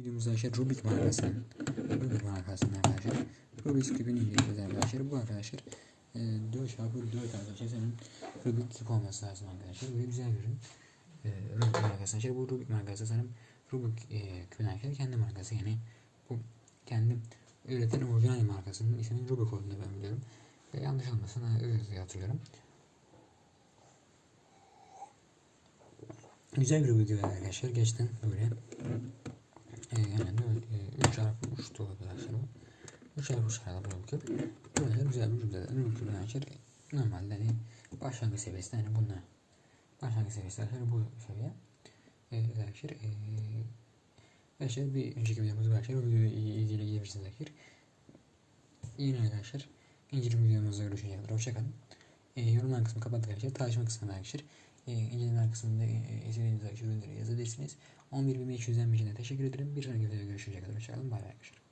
Videomuzda arkadaşlar Rubik markasının Rubik markasının arkadaşlar Rubik's küpünü inceleyeceğiz arkadaşlar. Bu arkadaşlar e, 4 çarpı 4 arkadaşlar senin Rubik küp olması lazım arkadaşlar. Böyle güzel ürün. E, Rubik markası arkadaşlar. Bu Rubik markası sanırım Rubik e, küpün arkadaşlar kendi markası yani bu kendi üreten orijinal markasının isminin Rubik olduğunu ben biliyorum. Ve yanlış olmasın öyle hatırlıyorum. Güzel bir video arkadaşlar. Geçten böyle yani 3 çarpı 3 dolu arkadaşlar bu. 3 çarpı 3 çarpı böyle güzel bir. Ürün küpü arkadaşlar normalde hani başlangıç seviyesinde hani bunlar başlangıç seviyesi arkadaşlar bu seviye. E, arkadaşlar e, arkadaşlar bir önceki videomuz var arkadaşlar. O videoyu izleyebilirsiniz arkadaşlar. Yine arkadaşlar inceleme videomuzda görüşeceğiz. Hoşçakalın. E, yorumlar kısmını kapattık arkadaşlar. Tartışma kısmında arkadaşlar. E, inceleme kısmında e, istediğiniz arkadaşlar ürünleri yazabilirsiniz. 11.500'den birine teşekkür ederim. Bir sonraki videoda görüşecek kadar. Hoşçakalın. Bay bay arkadaşlar.